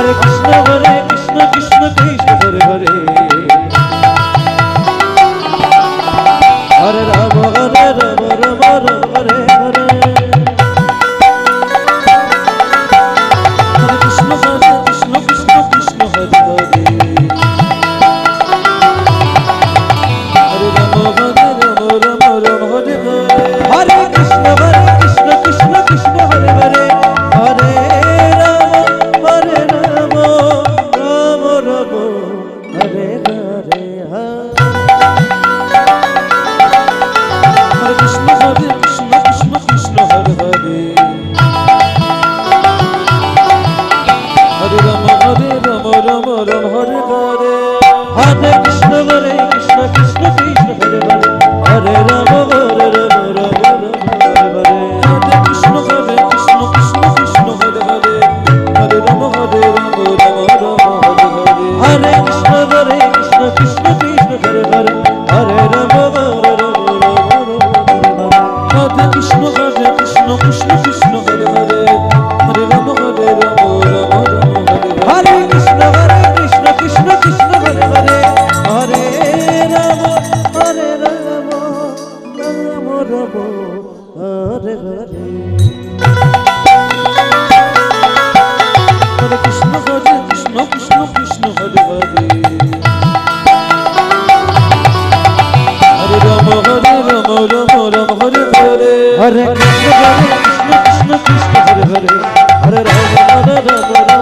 হরে কৃষ্ণ হরে যাব ঘরে ঘরে কৃষ্ণ হরে কৃষ্ণ কৃষ্ণ কৃষ্ণ হরে হরে। হরে রাম হরে রাম রাম রাম হরে হরে। হরে কৃষ্ণ হরে কৃষ্ণ কৃষ্ণ কৃষ্ণ হরে হরে। হরে রাম হরে রাম রাম